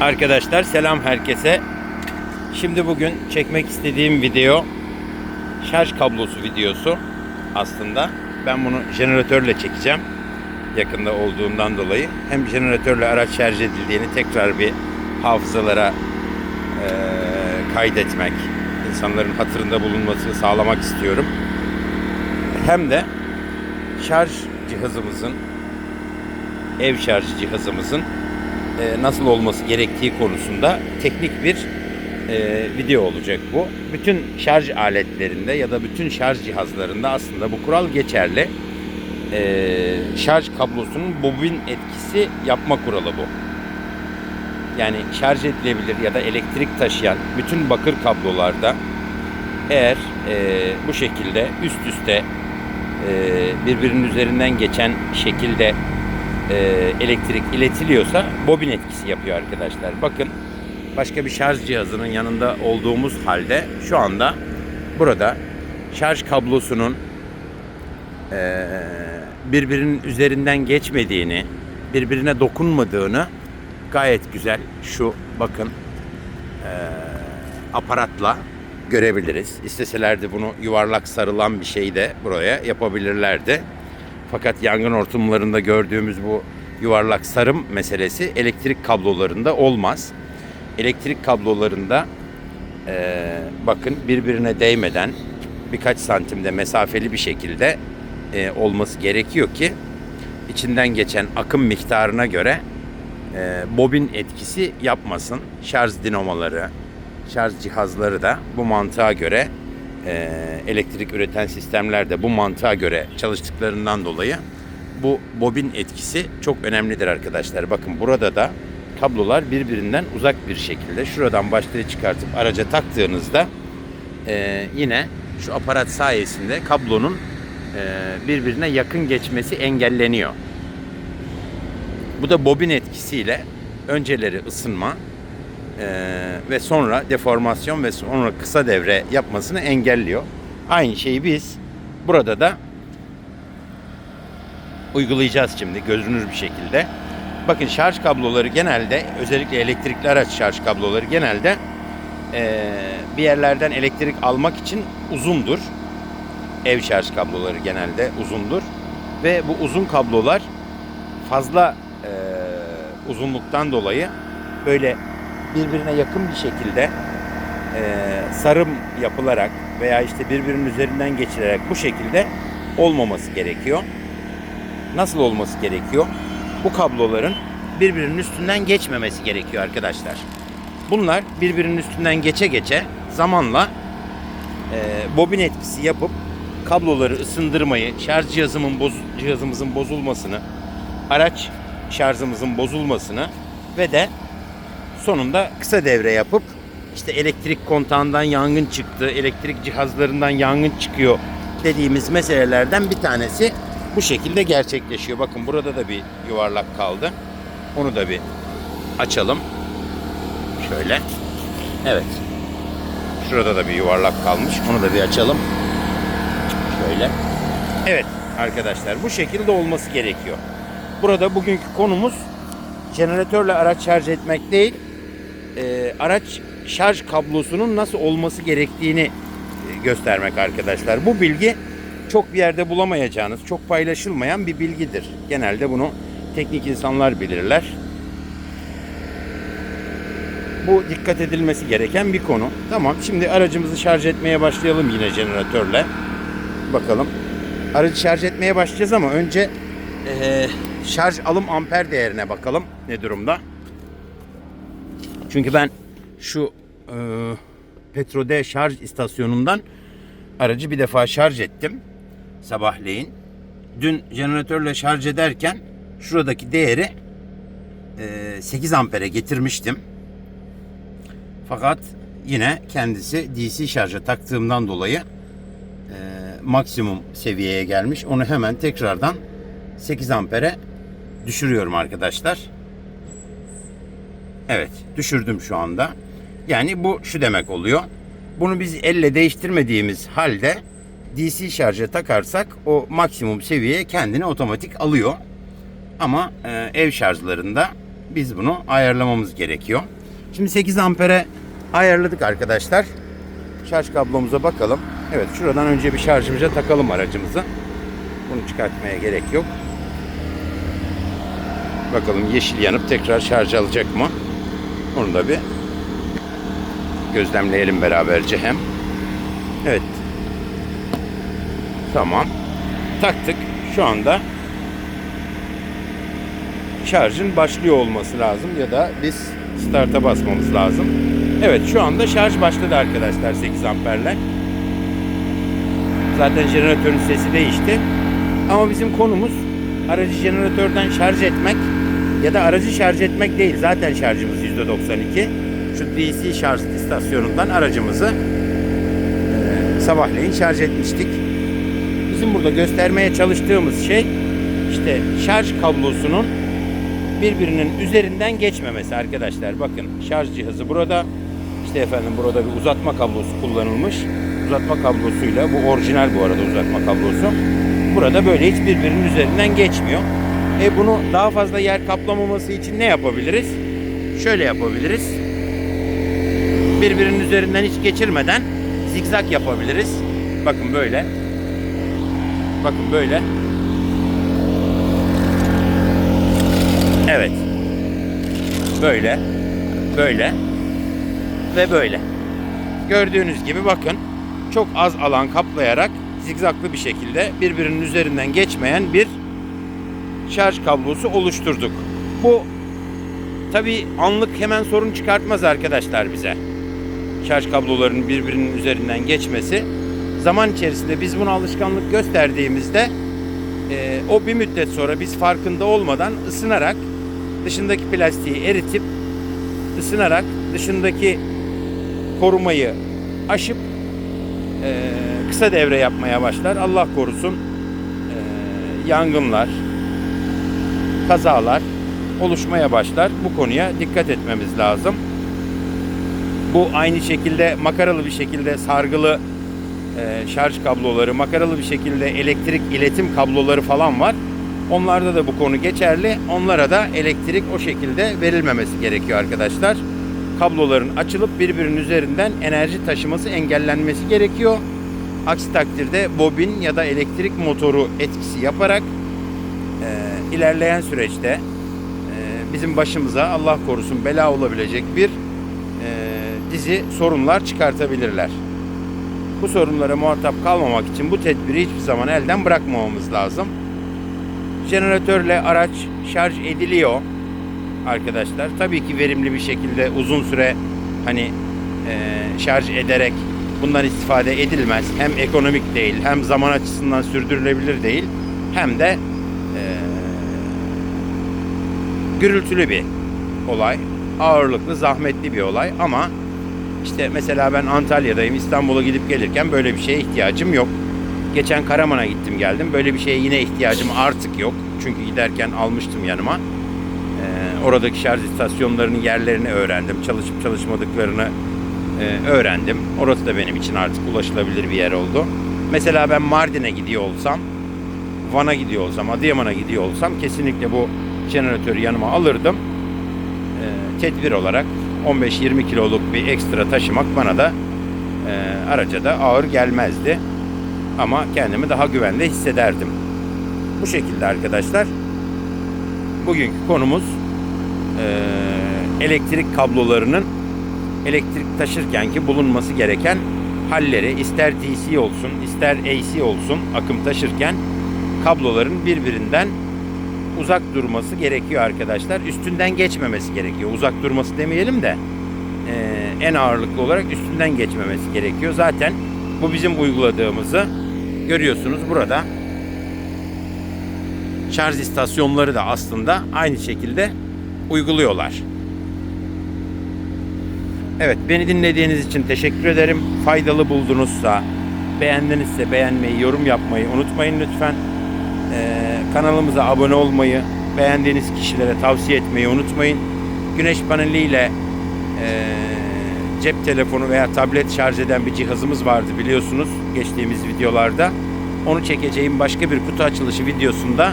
Arkadaşlar selam herkese. Şimdi bugün çekmek istediğim video şarj kablosu videosu aslında. Ben bunu jeneratörle çekeceğim. Yakında olduğundan dolayı. Hem jeneratörle araç şarj edildiğini tekrar bir hafızalara eee, kaydetmek, insanların hatırında bulunmasını sağlamak istiyorum. Hem de şarj cihazımızın, ev şarj cihazımızın e, nasıl olması gerektiği konusunda teknik bir e, video olacak bu. Bütün şarj aletlerinde ya da bütün şarj cihazlarında aslında bu kural geçerli. E, şarj kablosunun bobin etkisi yapma kuralı bu. Yani şarj edilebilir ya da elektrik taşıyan bütün bakır kablolarda eğer e, bu şekilde üst üste e, birbirinin üzerinden geçen şekilde e, elektrik iletiliyorsa bobin etkisi yapıyor arkadaşlar. Bakın başka bir şarj cihazının yanında olduğumuz halde şu anda burada şarj kablosunun e, birbirinin üzerinden geçmediğini, birbirine dokunmadığını gayet güzel şu bakın e, aparatla görebiliriz. İsteselerdi bunu yuvarlak sarılan bir şey de buraya yapabilirlerdi. Fakat yangın hortumlarında gördüğümüz bu yuvarlak sarım meselesi elektrik kablolarında olmaz. Elektrik kablolarında eee, bakın birbirine değmeden birkaç santimde mesafeli bir şekilde eee, olması gerekiyor ki içinden geçen akım miktarına göre eee, bobin etkisi yapmasın. Şarj dinamoları, şarj cihazları da bu mantığa göre e, elektrik üreten sistemler de bu mantığa göre çalıştıklarından dolayı bu bobin etkisi çok önemlidir arkadaşlar. Bakın burada da kablolar birbirinden uzak bir şekilde şuradan başlığı çıkartıp araca taktığınızda e, yine şu aparat sayesinde kablonun e, birbirine yakın geçmesi engelleniyor. Bu da bobin etkisiyle önceleri ısınma, ve sonra deformasyon ve sonra kısa devre yapmasını engelliyor. Aynı şeyi biz burada da uygulayacağız şimdi gözünüz bir şekilde. Bakın şarj kabloları genelde özellikle elektrikli araç şarj kabloları genelde ee, bir yerlerden elektrik almak için uzundur. Ev şarj kabloları genelde uzundur ve bu uzun kablolar fazla ee, uzunluktan dolayı böyle birbirine yakın bir şekilde e, sarım yapılarak veya işte birbirinin üzerinden geçirerek bu şekilde olmaması gerekiyor. Nasıl olması gerekiyor? Bu kabloların birbirinin üstünden geçmemesi gerekiyor arkadaşlar. Bunlar birbirinin üstünden geçe geçe zamanla e, bobin etkisi yapıp kabloları ısındırmayı, şarj cihazımın boz, cihazımızın bozulmasını, araç şarjımızın bozulmasını ve de sonunda kısa devre yapıp işte elektrik kontağından yangın çıktı, elektrik cihazlarından yangın çıkıyor dediğimiz meselelerden bir tanesi bu şekilde gerçekleşiyor. Bakın burada da bir yuvarlak kaldı. Onu da bir açalım. Şöyle. Evet. Şurada da bir yuvarlak kalmış. Onu da bir açalım. Şöyle. Evet arkadaşlar bu şekilde olması gerekiyor. Burada bugünkü konumuz jeneratörle araç şarj etmek değil, e, araç şarj kablosunun nasıl olması gerektiğini e, göstermek arkadaşlar. Bu bilgi çok bir yerde bulamayacağınız, çok paylaşılmayan bir bilgidir. Genelde bunu teknik insanlar bilirler. Bu dikkat edilmesi gereken bir konu. Tamam şimdi aracımızı şarj etmeye başlayalım yine jeneratörle. Bakalım. Aracı şarj etmeye başlayacağız ama önce eee, şarj alım amper değerine bakalım ne durumda. Çünkü ben şu e, Petrode şarj istasyonundan aracı bir defa şarj ettim sabahleyin. Dün jeneratörle şarj ederken şuradaki değeri e, 8 ampere getirmiştim. Fakat yine kendisi DC şarja taktığımdan dolayı e, maksimum seviyeye gelmiş. Onu hemen tekrardan 8 ampere düşürüyorum arkadaşlar. Evet düşürdüm şu anda. Yani bu şu demek oluyor. Bunu biz elle değiştirmediğimiz halde DC şarja takarsak o maksimum seviyeye kendini otomatik alıyor. Ama e, ev şarjlarında biz bunu ayarlamamız gerekiyor. Şimdi 8 ampere ayarladık arkadaşlar. Şarj kablomuza bakalım. Evet şuradan önce bir şarjımıza takalım aracımızı. Bunu çıkartmaya gerek yok. Bakalım yeşil yanıp tekrar şarj alacak mı? Onu da bir gözlemleyelim beraberce hem. Evet. Tamam. Taktık. Şu anda şarjın başlıyor olması lazım ya da biz start'a basmamız lazım. Evet şu anda şarj başladı arkadaşlar 8 amperle. Zaten jeneratörün sesi değişti. Ama bizim konumuz aracı jeneratörden şarj etmek ya da aracı şarj etmek değil. Zaten şarjımız %92. Şu DC şarj istasyonundan aracımızı e, sabahleyin şarj etmiştik. Bizim burada göstermeye çalıştığımız şey işte şarj kablosunun birbirinin üzerinden geçmemesi arkadaşlar. Bakın şarj cihazı burada. İşte efendim burada bir uzatma kablosu kullanılmış. Uzatma kablosuyla bu orijinal bu arada uzatma kablosu. Burada böyle hiç birbirinin üzerinden geçmiyor. E bunu daha fazla yer kaplamaması için ne yapabiliriz? Şöyle yapabiliriz. Birbirinin üzerinden hiç geçirmeden zigzag yapabiliriz. Bakın böyle. Bakın böyle. Evet. Böyle. Böyle. Ve böyle. Gördüğünüz gibi bakın çok az alan kaplayarak zigzaglı bir şekilde birbirinin üzerinden geçmeyen bir şarj kablosu oluşturduk. Bu tabi anlık hemen sorun çıkartmaz arkadaşlar bize. Şarj kablolarının birbirinin üzerinden geçmesi. Zaman içerisinde biz buna alışkanlık gösterdiğimizde e, o bir müddet sonra biz farkında olmadan ısınarak dışındaki plastiği eritip ısınarak dışındaki korumayı aşıp e, kısa devre yapmaya başlar. Allah korusun e, yangınlar, kazalar oluşmaya başlar. Bu konuya dikkat etmemiz lazım. Bu aynı şekilde makaralı bir şekilde sargılı e, şarj kabloları, makaralı bir şekilde elektrik iletim kabloları falan var. Onlarda da bu konu geçerli. Onlara da elektrik o şekilde verilmemesi gerekiyor arkadaşlar. Kabloların açılıp birbirinin üzerinden enerji taşıması engellenmesi gerekiyor. Aksi takdirde bobin ya da elektrik motoru etkisi yaparak e, ilerleyen süreçte e, bizim başımıza Allah korusun bela olabilecek bir e, dizi sorunlar çıkartabilirler. Bu sorunlara muhatap kalmamak için bu tedbiri hiçbir zaman elden bırakmamamız lazım. Jeneratörle araç şarj ediliyor arkadaşlar. Tabii ki verimli bir şekilde uzun süre hani e, şarj ederek bundan istifade edilmez. Hem ekonomik değil, hem zaman açısından sürdürülebilir değil, hem de e, gürültülü bir olay. Ağırlıklı, zahmetli bir olay ama işte mesela ben Antalya'dayım. İstanbul'a gidip gelirken böyle bir şeye ihtiyacım yok. Geçen Karaman'a gittim geldim. Böyle bir şeye yine ihtiyacım artık yok. Çünkü giderken almıştım yanıma. Ee, oradaki şarj istasyonlarının yerlerini öğrendim. Çalışıp çalışmadıklarını e, öğrendim. Orası da benim için artık ulaşılabilir bir yer oldu. Mesela ben Mardin'e gidiyor olsam, Van'a gidiyor olsam, Adıyaman'a gidiyor olsam kesinlikle bu jeneratörü yanıma alırdım. Ee, tedbir olarak 15-20 kiloluk bir ekstra taşımak bana da e, araca da ağır gelmezdi. Ama kendimi daha güvende hissederdim. Bu şekilde arkadaşlar. Bugünkü konumuz e, elektrik kablolarının elektrik taşırkenki bulunması gereken halleri ister DC olsun ister AC olsun akım taşırken kabloların birbirinden uzak durması gerekiyor arkadaşlar. Üstünden geçmemesi gerekiyor. Uzak durması demeyelim de e, en ağırlıklı olarak üstünden geçmemesi gerekiyor. Zaten bu bizim uyguladığımızı görüyorsunuz burada. Şarj istasyonları da aslında aynı şekilde uyguluyorlar. Evet beni dinlediğiniz için teşekkür ederim. Faydalı buldunuzsa, beğendinizse beğenmeyi, yorum yapmayı unutmayın lütfen. Ee, kanalımıza abone olmayı, beğendiğiniz kişilere tavsiye etmeyi unutmayın. Güneş paneliyle e, cep telefonu veya tablet şarj eden bir cihazımız vardı biliyorsunuz geçtiğimiz videolarda. Onu çekeceğim başka bir kutu açılışı videosunda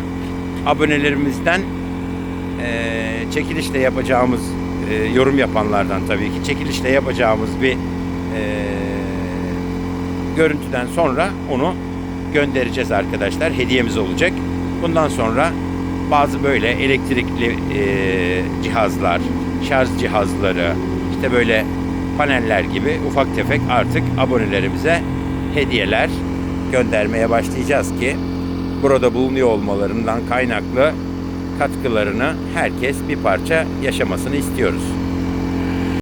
abonelerimizden e, çekilişle yapacağımız e, yorum yapanlardan tabii ki çekilişle yapacağımız bir e, görüntüden sonra onu göndereceğiz arkadaşlar. Hediyemiz olacak. Bundan sonra bazı böyle elektrikli e, cihazlar, şarj cihazları, işte böyle paneller gibi ufak tefek artık abonelerimize hediyeler göndermeye başlayacağız ki burada bulunuyor olmalarından kaynaklı katkılarını herkes bir parça yaşamasını istiyoruz.